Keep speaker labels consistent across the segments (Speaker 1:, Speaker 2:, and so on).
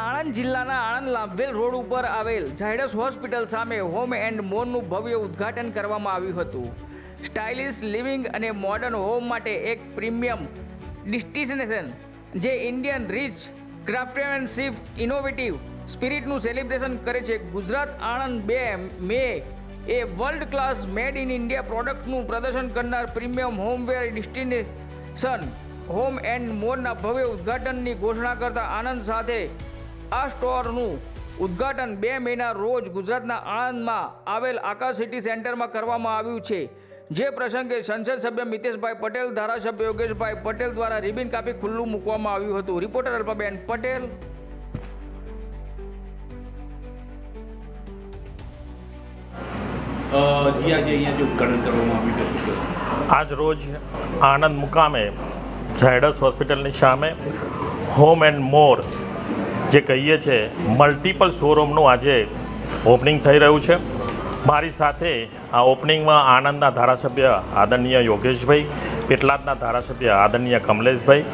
Speaker 1: આણંદ જિલ્લાના આણંદ લાભવેલ રોડ ઉપર આવેલ ઝાયડસ હોસ્પિટલ સામે હોમ એન્ડ મોરનું ભવ્ય ઉદ્ઘાટન કરવામાં આવ્યું હતું. સ્ટાઇલિશ લિવિંગ અને મોડર્ન હોમ માટે એક પ્રીમિયમ ડિસ્ટિનેશન, જે ઇન્ડિયન રીચ, ક્રાફ્ટમેનશીપ, ઇનોવેટિવ સ્પિરિટનું સેલિબ્રેશન કરે છે. ગુજરાત આણંદ બે મે એ world class made in India પ્રોડક્ટનું પ્રદર્શન કરનાર premium homeware destination, home and મોરના ભવ્ય ઉદ્ઘાટનની ઘોષણા કરતા આનંદ સાથે આ સ્ટોરનું ઉદ્ઘાટન બે મેના રોજ ગુજરાતના આણંદમાં આવેલ આકાશ સિટી સેન્ટરમાં કરવામાં આવ્યું છે. જે પ્રસંગે સંસદ સભ્ય મિતેશભાઈ પટેલ ધારાસભ્ય યોગેશભાઈ પટેલ દ્વારા રિબિન કાપી ખુલ્લું મૂકવામાં આવ્યું હતું. રિપોર્ટર અલ્પાબેન પટેલ.
Speaker 2: જી આજે અહીંયા જે ઉદ્ઘાટન કરવામાં આવ્યું છે શું કહેશો?
Speaker 3: આજ રોજ આણંદ મુકામે ઝાયડસ હોસ્પિટલની સામે હોમ એન્ડ મોર જે કહીએ છીએ મલ્ટિપલ શોરૂમનું આજે ઓપનિંગ થઈ રહ્યું છે. મારી સાથે આ ઓપનિંગમાં આણંદના ધારાસભ્ય આદરણીય યોગેશભાઈ પેટલાદના ધારાસભ્ય આદરણીય કમલેશભાઈ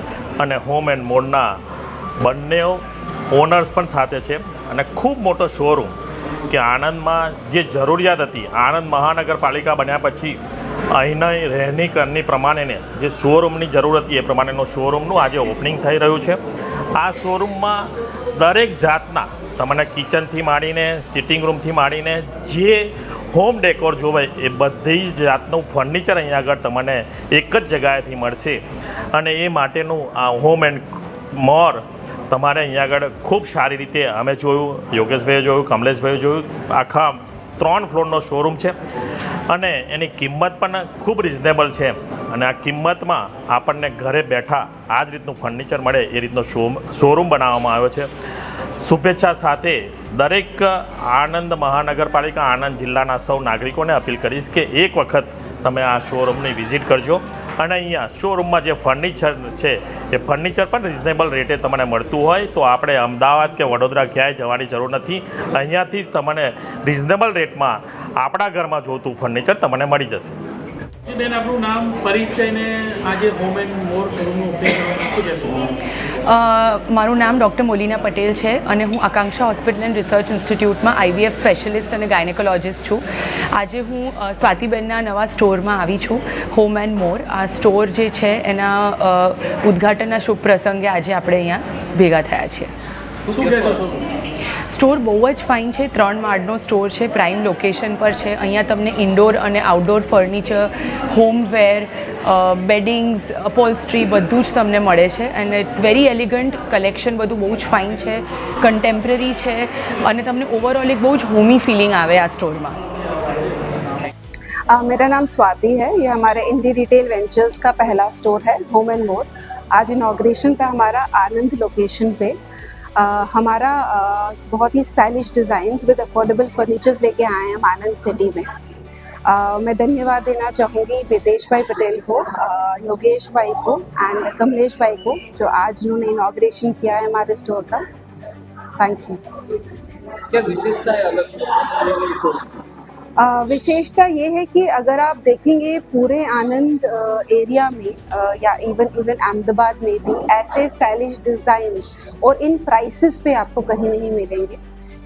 Speaker 3: અને હોમ એન્ડ મોરના બંને ઓનર્સ પણ સાથે છે. અને ખૂબ મોટો શોરૂમ કે આણંદમાં જે જરૂરિયાત હતી આણંદ મહાનગરપાલિકા બન્યા પછી અહીંના રહેણી કરની પ્રમાણેને જે શોરૂમની જરૂર હતી એ પ્રમાણેનો શોરૂમનું આજે ઓપનિંગ થઈ રહ્યું છે. આ શોરૂમમાં દરેક જાતના તમને કિચનથી માંડીને સિટિંગ રૂમથી માંડીને, જે હોમ ડેકોર જોવે એ બધી જ જાતનું ફર્નિચર અહીંયા આગળ તમને એક જ જગ્યાએથી મળશે. અને એ માટેનું આ હોમ એન્ડ મોર તમારે અહીંયા આગળ ખૂબ સારી રીતે અમે જોયું, યોગેશભાઈએ જોયું, કમલેશભાઈએ જોયું, આખા ત્રણ ફ્લોરનો શોરૂમ છે અને એની કિંમત પણ ખૂબ રિઝનેબલ છે. અને આ કિંમતમાં આપણને ઘરે બેઠા આ જ રીતનું ફર્નિચર મળે એ રીતનો શોરૂમ બનાવવામાં આવ્યો છે. શુભેચ્છા સાથે દરેક આણંદ મહાનગરપાલિકા આણંદ જિલ્લાના સૌ નાગરિકોને અપીલ કરીશ કે એક વખત તમે આ શોરૂમની વિઝિટ કરજો. અને અહીંયા શોરૂમમાં જે ફર્નિચર છે, એ ફર્નિચર પણ રિઝનેબલ રેટે તમને મળતું હોય. તો આપણે અમદાવાદ કે વડોદરા ક્યાંય જવાની જરૂર નથી. અહીંયાથી જ તમને રિઝનેબલ રેટમાં આપણા ઘરમાં જોતું ફર્નિચર તમને મળી જશે.
Speaker 2: બેન આપણું નામ પરિચય આજે હોમ એન્ડ મોર શોરૂમનું
Speaker 4: નામ ડૉક્ટર મોલીના પટેલ છે અને હું આકાંક્ષા હોસ્પિટલ એન્ડ રિસર્ચ ઇન્સ્ટિટ્યૂટમાં આઈવીએફ સ્પેશિયલિસ્ટ અને ગાયનેકોલોજિસ્ટ છું. આજે હું સ્વાતિબેનના નવા સ્ટોરમાં આવી છું હોમ એન્ડ મોર આ સ્ટોર જે છે એના ઉદ્ઘાટનના શુભ પ્રસંગે આજે આપણે અહીંયા ભેગા થયા છીએ. સ્ટોર બહુ જ ફાઇન છે ત્રણ માળનો સ્ટોર છે પ્રાઇમ લોકેશન પર છે અહીંયા તમને ઇન્ડોર અને આઉટડોર ફર્નિચર હોમવેર બેડિંગ્સ અપોલ્સ્ટ્રી બધું જ તમને મળે છે and it's very elegant collection બધું બહુ જ ફાઇન છે કન્ટેમ્પરરી છે અને તમને ઓવરઓલ એક બહુ જ હોમી ફિલિંગ આવે આ સ્ટોરમાં
Speaker 5: अ, मेरा नाम स्वाति है ये हमारे इंडी रिटेल वेंचर्स का पहला स्टोर है होम एंड मोर आज इनाग्रेशन था हमारा आनंद लोकेशन पे अ, हमारा बहुत ही stylish design with affordable furnitures लेके आए हैं आनंद सिटी में। आ, मैं धन्यवाद देना चाहूँगी मितेश भाई पटेल को आ, योगेश भाई को एंड कमलेश भाई को जो आज उन्होंने इनाग्रेशन किया है हमारे स्टोर का। थैंक यू
Speaker 2: क्या विशेषता है अलग
Speaker 5: विशेषता ये है कि अगर आप देखेंगे पूरे आनंद एरिया में या इवन इवन अहमदाबाद में भी ऐसे स्टाइलिश डिज़ाइंस और इन प्राइसेस पे आपको कहीं नहीं मिलेंगे।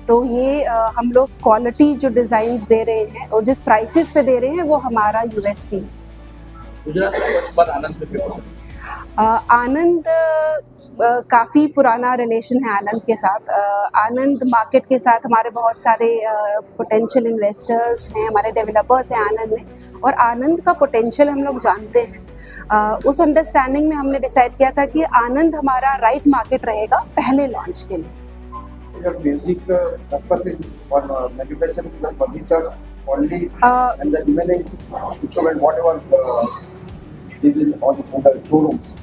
Speaker 5: तो ये हम लोग क्वालिटी जो डिज़ाइंस दे रहे हैं और जिस प्राइसेस पे दे रहे हैं वो हमारा यूएसपी
Speaker 2: आनंद
Speaker 5: काफ़ी पुराना रिलेशन है आनंद के साथ। आनंद मार्केट के साथ हमारे बहुत सारे पोटेंशियल इन्वेस्टर्स हैं हमारे डेवलपर्स हैं आनंद में। और आनंद का पोटेंशियल हम लोग जानते हैं। उस अंडरस्टैंडिंग में हमने डिसाइड किया था कि आनंद हमारा राइट मार्केट रहेगा पहले लॉन्च के लिए।
Speaker 6: म्यूज़िक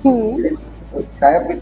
Speaker 6: हम्म।